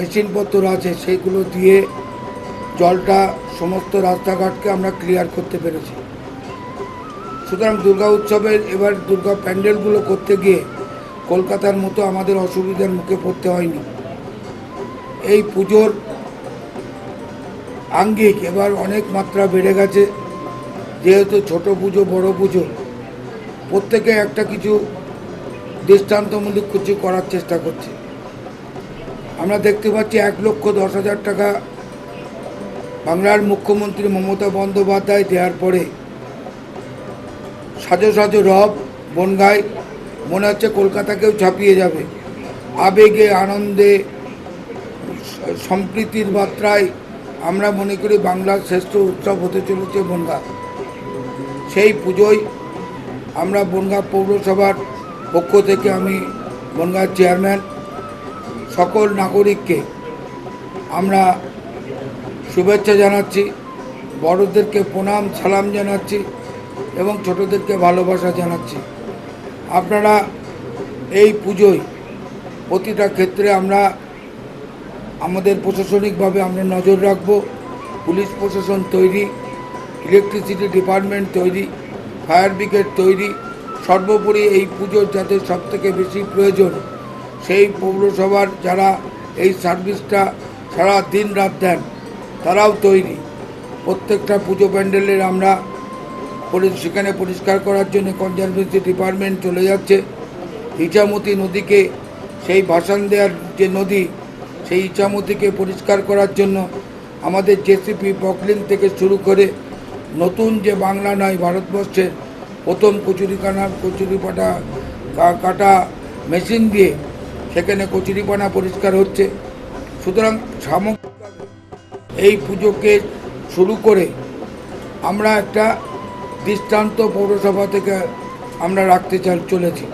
মেশিনপত্র আছে সেইগুলো দিয়ে জলটা সমস্ত রাস্তাঘাটকে আমরা ক্লিয়ার করতে পেরেছি। সুতরাং দুর্গা উৎসবের এবার দুর্গা প্যান্ডেলগুলো করতে গিয়ে কলকাতার মতো আমাদের অসুবিধার মুখে পড়তে হয়নি। এই পুজোর আঙ্গিক এবার অনেক মাত্রা বেড়ে গেছে, যেহেতু ছোট পুজো, বড় পুজো। প্রত্যেকে একটা কিছু দৃষ্টান্তমূলক কিছু করার চেষ্টা করছে। আমরা দেখতে পাচ্ছি এক লক্ষ দশ হাজার টাকা বাংলার মুখ্যমন্ত্রী মমতা বন্দ্যোপাধ্যায় দেওয়ার পরে সাজো সাজো রব বনগায় মনে হচ্ছে কলকাতাকেও ছাপিয়ে যাবে। আবেগে, আনন্দে, সম্প্রীতির মাত্রায় আমরা মনে করি বাংলার শ্রেষ্ঠ উৎসব হতে চলেছে বনগা। সেই পুজোয় আমরা বনগা পৌরসভার পক্ষ থেকে আমি বনগার চেয়ারম্যান সকল নাগরিককে আমরা শুভেচ্ছা জানাচ্ছি, বড়দেরকে প্রণাম, সালাম জানাচ্ছি এবং ছোটদেরকে ভালোবাসা জানাচ্ছি। আপনারা এই পুজোয় প্রতিটা ক্ষেত্রে আমরা আমাদের প্রশাসনিকভাবে আমরা নজর রাখব। পুলিশ প্রশাসন তৈরি, ইলেকট্রিসিটি ডিপার্টমেন্ট তৈরি, ফায়ার ব্রিগেড তৈরি। সর্বোপরি এই পুজোর যাদের সবথেকে বেশি প্রয়োজন সেই পৌরসভার যারা এই সার্ভিসটা সারা দিন রাত দেন, তারাও তৈরি। প্রত্যেকটা পুজো প্যান্ডেলের আমরা সেখানে পরিষ্কার করার জন্য কনজারভেন্সি ডিপার্টমেন্ট চলে যাচ্ছে। ইচামতি নদীকে, সেই ভাসান দেওয়ার যে নদী, সেই ইচামতিকে পরিষ্কার করার জন্য আমাদের জেসিপি পকলিং থেকে শুরু করে নতুন যে বাংলা নয়, ভারতবর্ষের প্রথম কচুরিখানা কচুরিপাটা কাটা মেশিন দিয়ে সেখানে কচুরিপানা পরিষ্কার হচ্ছে। সুতরাং সামগ্রিকভাবে এই পুজোকে শুরু করে আমরা একটা দৃষ্টান্ত পৌরসভা থেকে আমরা রাখতে চলেছি।